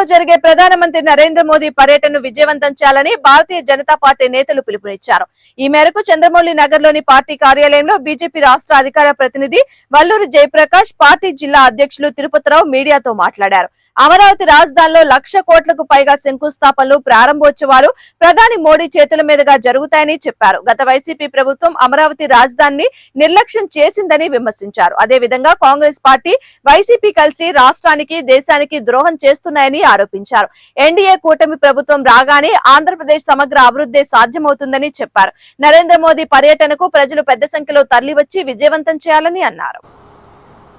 రాష్ట్రంలో జరిగే ప్రధానమంత్రి నరేంద్ర మోదీ పర్యటనను విజయవంతం చేయాలని భారతీయ జనతా పార్టీ నేతలు పిలుపునిచ్చారు. ఈ మేరకు చంద్రమౌళి నగర్లోని పార్టీ కార్యాలయంలో బీజేపీ రాష్ట్ర అధికార ప్రతినిధి వల్లూరు జయప్రకాష్ పార్టీ జిల్లా అధ్యక్షులు తిరుపతిరావు మీడియాతో మాట్లాడారు. అమరావతి రాజధానిలో లక్ష కోట్లకు పైగా శంకుస్థాపనలు ప్రారంభోత్సవాలు ప్రధాని మోడీ చేతుల మీదుగా జరుగుతాయని చెప్పారు. గత వైసీపీ ప్రభుత్వం అమరావతి రాజధానిని నిర్లక్ష్యం చేసిందని విమర్శించారు. అదేవిధంగా కాంగ్రెస్ పార్టీ వైసీపీ కలిసి రాష్ట్రానికి దేశానికి ద్రోహం చేస్తున్నాయని ఆరోపించారు. ఎన్డీఏ కూటమి ప్రభుత్వం రాగానే ఆంధ్రప్రదేశ్ సమగ్ర అభివృద్ధి సాధ్యమవుతుందని చెప్పారు. నరేంద్ర మోదీ పర్యటనకు ప్రజలు పెద్ద సంఖ్యలో తరలివచ్చి విజయవంతం చేయాలని అన్నారు.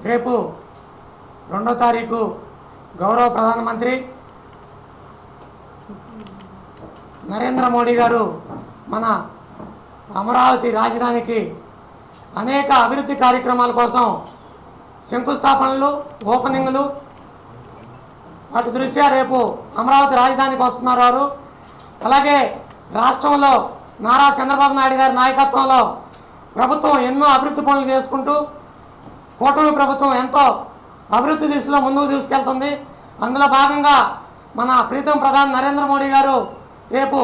రేపు రెండో తారీఖు గౌరవ ప్రధానమంత్రి నరేంద్ర మోడీ గారు మన అమరావతి రాజధానికి అనేక అభివృద్ధి కార్యక్రమాల కోసం శంకుస్థాపనలు ఓపెనింగ్లు. వాటి దృష్ట్యా రేపు అమరావతి రాజధానికి వస్తున్నారు వారు. అలాగే రాష్ట్రంలో నారా చంద్రబాబు నాయుడు గారి నాయకత్వంలో ప్రభుత్వం ఎన్నో అభివృద్ధి పనులు చేసుకుంటూ కూటమి ప్రభుత్వం ఎంతో అభివృద్ధి దిశలో ముందుకు తీసుకెళ్తుంది. అందులో భాగంగా మన ప్రీతం ప్రధాని నరేంద్ర మోడీ గారు రేపు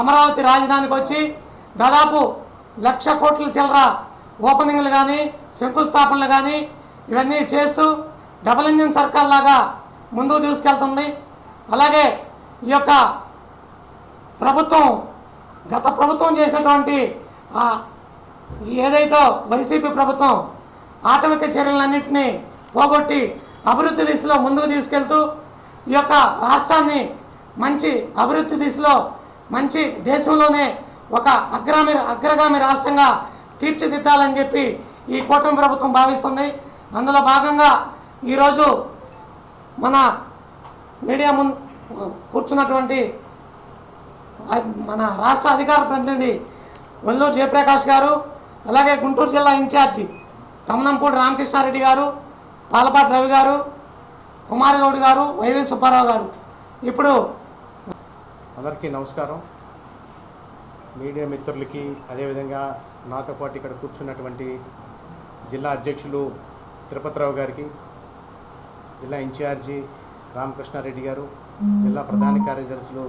అమరావతి రాజధానికి వచ్చి దాదాపు లక్ష కోట్ల చిల్లర ఓపెనింగ్లు కానీ శంకుస్థాపనలు కానీ ఇవన్నీ చేస్తూ డబుల్ ఇంజిన్ సర్కార్ లాగా ముందుకు తీసుకెళ్తుంది. అలాగే ఈ యొక్క ప్రభుత్వం గత ప్రభుత్వం చేసినటువంటి ఏదైతే వైసీపీ ప్రభుత్వం ఆటవిక చర్యలన్నింటినీ పోగొట్టి అభివృద్ధి దిశలో ముందుకు తీసుకెళ్తూ ఈ యొక్క రాష్ట్రాన్ని మంచి అభివృద్ధి దిశలో మంచి దేశంలోనే ఒక అగ్రామి అగ్రగామి రాష్ట్రంగా తీర్చిదిద్దాలని చెప్పి ఈ కూటమి ప్రభుత్వం భావిస్తుంది. అందులో భాగంగా ఈరోజు మన మీడియా ముందు కూర్చున్నటువంటి మన రాష్ట్ర అధికార ప్రతినిధి వల్లూరు జయప్రకాష్ గారు అలాగే గుంటూరు జిల్లా ఇన్ఛార్జి తమనంపూడి రామకృష్ణారెడ్డి గారు పాలపాటి రవి గారు కుమార్ గౌడ్ గారు వైవి సుబ్బారావు గారు. ఇప్పుడు అందరికీ నమస్కారం. మీడియా మిత్రులకి అదేవిధంగా నాతో పాటు ఇక్కడ కూర్చున్నటువంటి జిల్లా అధ్యక్షులు తిరుపతిరావు గారికి జిల్లా ఇన్ఛార్జి రామకృష్ణారెడ్డి గారు జిల్లా ప్రధాన కార్యదర్శులు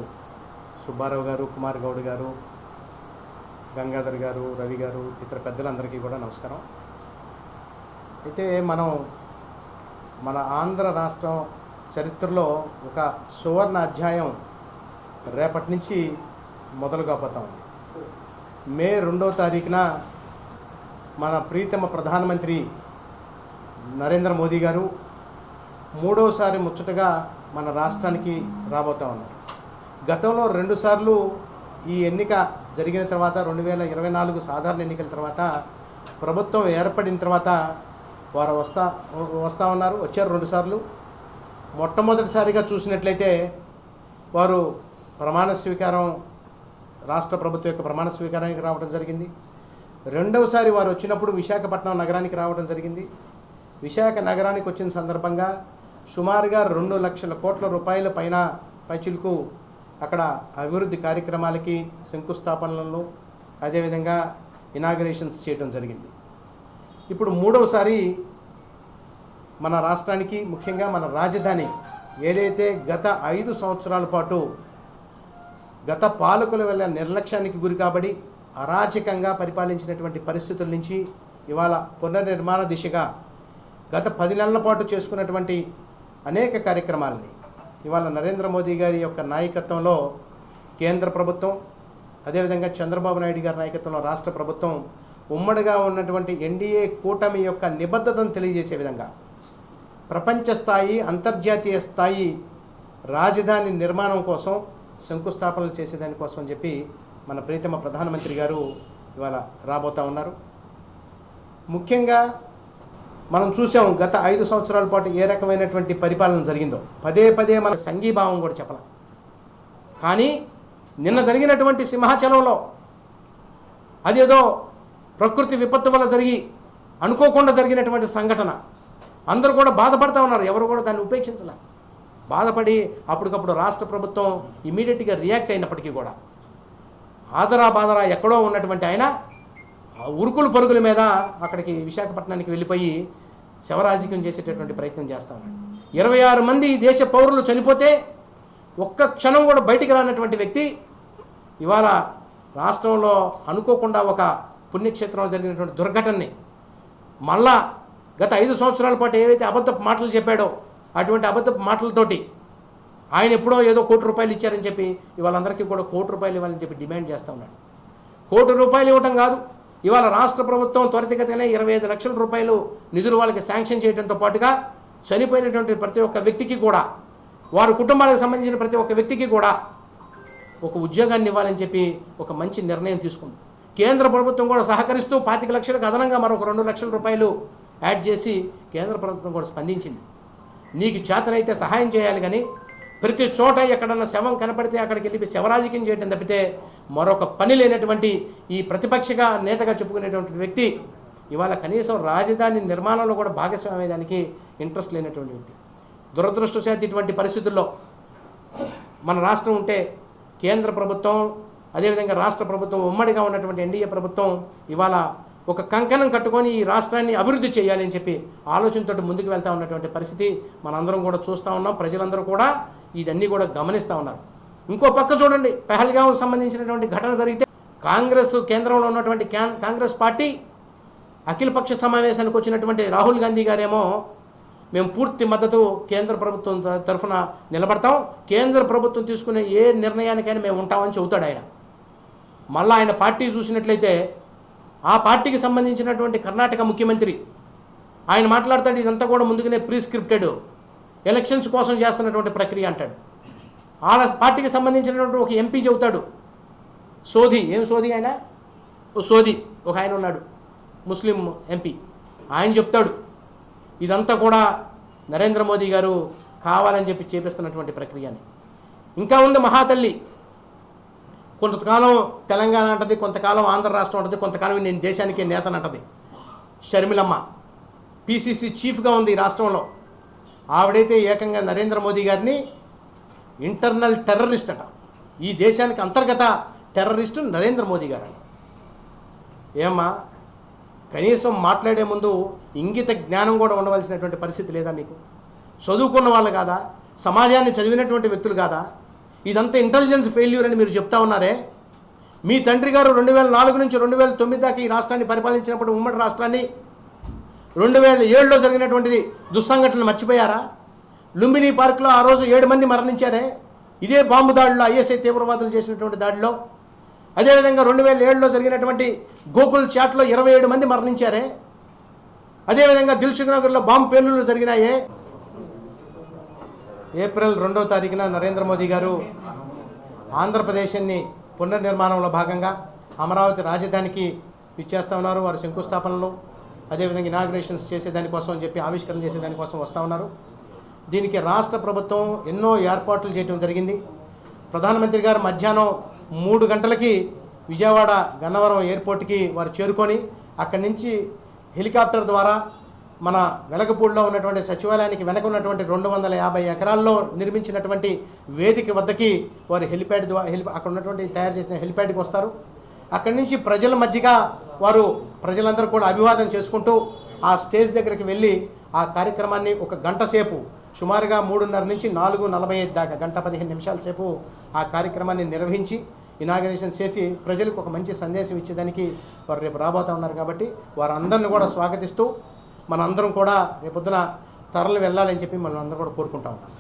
సుబ్బారావు గారు కుమార్ గౌడ్ గారు గంగాధర్ గారు రవి గారు ఇతర పెద్దలందరికీ కూడా నమస్కారం. అయితే మనం మన ఆంధ్ర రాష్ట్రం చరిత్రలో ఒక సువర్ణ అధ్యాయం రేపటి నుంచి మొదలు కాబోతా ఉంది. మే రెండో తారీఖున మన ప్రీతమ ప్రధానమంత్రి నరేంద్ర మోదీ గారు మూడోసారి ముచ్చటగా మన రాష్ట్రానికి రాబోతా ఉన్నారు. గతంలో రెండుసార్లు ఈ ఎన్నిక జరిగిన తర్వాత రెండు వేల ఇరవై నాలుగు సాధారణ ఎన్నికల తర్వాత ప్రభుత్వం ఏర్పడిన తర్వాత వారు వస్తా వస్తూ ఉన్నారు వచ్చారు రెండుసార్లు మొట్టమొదటిసారిగా చూసినట్లయితే వారు ప్రమాణ స్వీకారం రాష్ట్ర ప్రభుత్వం యొక్క ప్రమాణ స్వీకారానికి రావడం జరిగింది. రెండవసారి వారు వచ్చినప్పుడు విశాఖపట్నం నగరానికి రావడం జరిగింది. విశాఖ నగరానికి వచ్చిన సందర్భంగా సుమారుగా రెండు లక్షల కోట్ల రూపాయల పైన పైచిలకు అక్కడ అభివృద్ధి కార్యక్రమాలకి శంకుస్థాపనలను అదేవిధంగా ఇనాగరేషన్స్ చేయడం జరిగింది. ఇప్పుడు మూడవసారి మన రాష్ట్రానికి ముఖ్యంగా మన రాజధాని ఏదైతే గత ఐదు సంవత్సరాల పాటు గత పాలకుల వల్ల నిర్లక్ష్యానికి గురి కాబడి అరాచకంగా పరిపాలించినటువంటి పరిస్థితుల నుంచి ఇవాళ పునర్నిర్మాణ దిశగా గత పది నెలల పాటు చేసుకున్నటువంటి అనేక కార్యక్రమాలని ఇవాళ నరేంద్ర మోదీ గారి యొక్క నాయకత్వంలో కేంద్ర ప్రభుత్వం అదేవిధంగా చంద్రబాబు నాయుడు గారి నాయకత్వంలో రాష్ట్ర ప్రభుత్వం ఉమ్మడిగా ఉన్నటువంటి ఎన్డీఏ కూటమి యొక్క నిబద్ధతను తెలియజేసే విధంగా ప్రపంచ స్థాయి అంతర్జాతీయ స్థాయి రాజధాని నిర్మాణం కోసం శంకుస్థాపనలు చేసేదానికోసం అని చెప్పి మన ప్రీతమ ప్రధానమంత్రి గారు ఇవాళ రాబోతా ఉన్నారు. ముఖ్యంగా మనం చూసాం గత ఐదు సంవత్సరాల పాటు ఏ రకమైనటువంటి పరిపాలన జరిగిందో. పదే పదే మన సంఘీభావం కూడా చెప్పలేం. కానీ నిన్న జరిగినటువంటి సింహాచలంలో అదేదో ప్రకృతి విపత్తు వల్ల జరిగి అనుకోకుండా జరిగినటువంటి సంఘటన. అందరూ కూడా బాధపడతా ఉన్నారు. ఎవరు కూడా దాన్ని ఉపేక్షించలే. బాధపడి అప్పటికప్పుడు రాష్ట్ర ప్రభుత్వం ఇమీడియట్గా రియాక్ట్ అయినప్పటికీ కూడా ఆదరా బాదరా ఎక్కడో ఉన్నటువంటి ఆయన ఉరుకులు పరుగుల మీద అక్కడికి విశాఖపట్నానికి వెళ్ళిపోయి శవరాజకీయం చేసేటటువంటి ప్రయత్నం చేస్తా ఉన్నాడు. ఇరవై ఆరు మంది దేశ పౌరులు చనిపోతే ఒక్క క్షణం కూడా బయటికి రానటువంటి వ్యక్తి ఇవాళ రాష్ట్రంలో అనుకోకుండా ఒక పుణ్యక్షేత్రంలో జరిగినటువంటి దుర్ఘటనని మళ్ళా గత ఐదు సంవత్సరాల పాటు ఏవైతే అబద్ధ మాటలు చెప్పాడో అటువంటి అబద్ధ మాటలతోటి ఆయన ఎప్పుడో ఏదో కోటి రూపాయలు ఇచ్చారని చెప్పి ఇవాళ కూడా కోటి రూపాయలు ఇవ్వాలని చెప్పి డిమాండ్ చేస్తూ ఉన్నాడు. కోటి రూపాయలు ఇవ్వటం కాదు ఇవాళ రాష్ట్ర ప్రభుత్వం త్వరితగతినే ఇరవై ఐదు లక్షల రూపాయలు నిధులు వాళ్ళకి శాంక్షన్ చేయడంతో పాటుగా చనిపోయినటువంటి ప్రతి ఒక్క వ్యక్తికి కూడా వారి కుటుంబాలకు సంబంధించిన ప్రతి ఒక్క వ్యక్తికి కూడా ఒక ఉద్యోగాన్ని ఇవ్వాలని చెప్పి ఒక మంచి నిర్ణయం తీసుకుంది. కేంద్ర ప్రభుత్వం కూడా సహకరిస్తూ పాతిక లక్షలకు అదనంగా మరొక రెండు లక్షల రూపాయలు యాడ్ చేసి కేంద్ర ప్రభుత్వం కూడా స్పందించింది. నీకు చేతనైతే సహాయం చేయాలి కానీ ప్రతి చోట ఎక్కడన్నా శవం కనపడితే అక్కడికి వెళ్ళి శవరాజకీయం చేయడం తప్పితే మరొక పని లేనటువంటి ఈ ప్రతిపక్షగా నేతగా చెప్పుకునేటువంటి వ్యక్తి ఇవాళ కనీసం రాజధాని నిర్మాణంలో కూడా భాగస్వామ్యం దానికి ఇంట్రెస్ట్ లేనటువంటి వ్యక్తి. దురదృష్టశాత్ ఇటువంటి పరిస్థితుల్లో మన రాష్ట్రం ఉంటే కేంద్ర ప్రభుత్వం అదేవిధంగా రాష్ట్ర ప్రభుత్వం ఉమ్మడిగా ఉన్నటువంటి ఎన్డీఏ ప్రభుత్వం ఇవాళ ఒక కంకణం కట్టుకొని ఈ రాష్ట్రాన్ని అభివృద్ధి చేయాలని చెప్పి ఆలోచనతో ముందుకు వెళ్తా ఉన్నటువంటి పరిస్థితి మనందరం కూడా చూస్తూ ఉన్నాం. ప్రజలందరూ కూడా ఇదన్నీ కూడా గమనిస్తూ ఉన్నారు. ఇంకో పక్క చూడండి పెహల్గాం సంబంధించినటువంటి ఘటన జరిగితే కాంగ్రెస్ కేంద్రంలో ఉన్నటువంటి కాంగ్రెస్ పార్టీ అఖిలపక్ష సమావేశానికి వచ్చినటువంటి రాహుల్ గాంధీ గారేమో మేము పూర్తి మద్దతు కేంద్ర ప్రభుత్వం తరఫున నిలబడతాం. కేంద్ర ప్రభుత్వం తీసుకునే ఏ నిర్ణయానికైనా మేము ఉంటామని చెబుతాడు ఆయన. మళ్ళీ ఆయన పార్టీ చూసినట్లయితే ఆ పార్టీకి సంబంధించినటువంటి కర్ణాటక ముఖ్యమంత్రి ఆయన మాట్లాడతాడు ఇదంతా కూడా ముందుగానే ప్రీస్క్రిప్టెడ్ ఎలక్షన్స్ కోసం చేస్తున్నటువంటి ప్రక్రియ అంటాడు. వాళ్ళ పార్టీకి సంబంధించినటువంటి ఒక ఎంపీ చెబుతాడు. సోధి ఏం సోధి ఆయన? ఓ సోధి ఒక ఆయన ఉన్నాడు ముస్లిం ఎంపీ ఆయన చెప్తాడు ఇదంతా కూడా నరేంద్ర మోదీ గారు కావాలని చెప్పి చేపిస్తున్నటువంటి ప్రక్రియ అని ఇంకా ఉంది మహాతల్లి కొంతకాలం తెలంగాణ అంటది కొంతకాలం ఆంధ్ర రాష్ట్రం అంటది కొంతకాలం నేను దేశానికి నేతను అంటది. షర్మిలమ్మ పీసీసీ చీఫ్గా ఉంది ఈ రాష్ట్రంలో. ఆవిడైతే ఏకంగా నరేంద్ర మోదీ గారిని ఇంటర్నల్ టెర్రరిస్ట్ అట. ఈ దేశానికి అంతర్గత టెర్రరిస్టు నరేంద్ర మోదీ గారు అంట ఏమ్మా కనీసం మాట్లాడే ముందు ఇంగిత జ్ఞానం కూడా ఉండవలసినటువంటి పరిస్థితి లేదా మీకు? చదువుకున్న వాళ్ళు కాదా? సమాజాన్ని చదివినటువంటి వ్యక్తులు కాదా? ఇదంతా ఇంటెలిజెన్స్ ఫెయిల్యూర్ అని మీరు చెప్తా ఉన్నారే? మీ తండ్రి గారు రెండు వేల నాలుగు నుంచి రెండు వేల తొమ్మిది దాకా ఈ రాష్ట్రాన్ని పరిపాలించినప్పుడు ఉమ్మడి రాష్ట్రాన్ని రెండు వేల ఏడులో జరిగినటువంటిది దుస్సంఘటనలు మర్చిపోయారా? లుంబిని పార్క్లో ఆ రోజు ఏడు మంది మరణించారే? ఇదే బాంబు దాడిలో ఐఎస్ఐ తీవ్రవాదులు చేసినటువంటి దాడిలో. అదేవిధంగా రెండు వేల ఏడులో జరిగినటువంటి గోకుల్ చాట్లో ఇరవై ఏడు మంది మరణించారే? అదేవిధంగా దిల్సుఖ్ నగర్లో బాంబు పేలుళ్ళు జరిగినాయే? ఏప్రిల్ రెండవ తారీఖున నరేంద్ర మోదీ గారు ఆంధ్రప్రదేశాన్ని పునర్నిర్మాణంలో భాగంగా అమరావతి రాజధానికి ఇచ్చేస్తా ఉన్నారు. వారు శంకుస్థాపనలు అదేవిధంగా ఇనాగ్రేషన్స్ చేసేదానికోసం అని చెప్పి ఆవిష్కరణ చేసేదానికోసం వస్తూ ఉన్నారు. దీనికి రాష్ట్ర ప్రభుత్వం ఎన్నో ఏర్పాట్లు చేయడం జరిగింది. ప్రధానమంత్రి గారు మధ్యాహ్నం మూడు గంటలకి విజయవాడ గన్నవరం ఎయిర్పోర్ట్కి వారు చేరుకొని అక్కడి నుంచి హెలికాప్టర్ ద్వారా మన వెలగపూడిలో ఉన్నటువంటి సచివాలయానికి వెనక ఉన్నటువంటి రెండు వందల యాభై ఎకరాల్లో నిర్మించినటువంటి వేదిక వద్దకి వారు హెలిప్యాడ్ ద్వారా హెలి అక్కడ ఉన్నటువంటి తయారు చేసిన హెలిప్యాడ్కి వస్తారు. అక్కడి నుంచి ప్రజల మధ్యగా వారు ప్రజలందరూ కూడా అభివాదం చేసుకుంటూ ఆ స్టేజ్ దగ్గరికి వెళ్ళి ఆ కార్యక్రమాన్ని ఒక గంట సేపు సుమారుగా మూడున్నర నుంచి నాలుగు నలభై ఐదు దాకా గంట పదిహేను నిమిషాల సేపు ఆ కార్యక్రమాన్ని నిర్వహించి ఇనాగరేషన్ చేసి ప్రజలకు ఒక మంచి సందేశం ఇచ్చేదానికి వారు రేపు రాబోతా ఉన్నారు కాబట్టి వారందరిని కూడా స్వాగతిస్తూ మనందరం కూడా రేపొద్దున తరలి వెళ్ళాలని చెప్పి మనం అందరం కూడా కోరుకుంటా ఉన్నాం.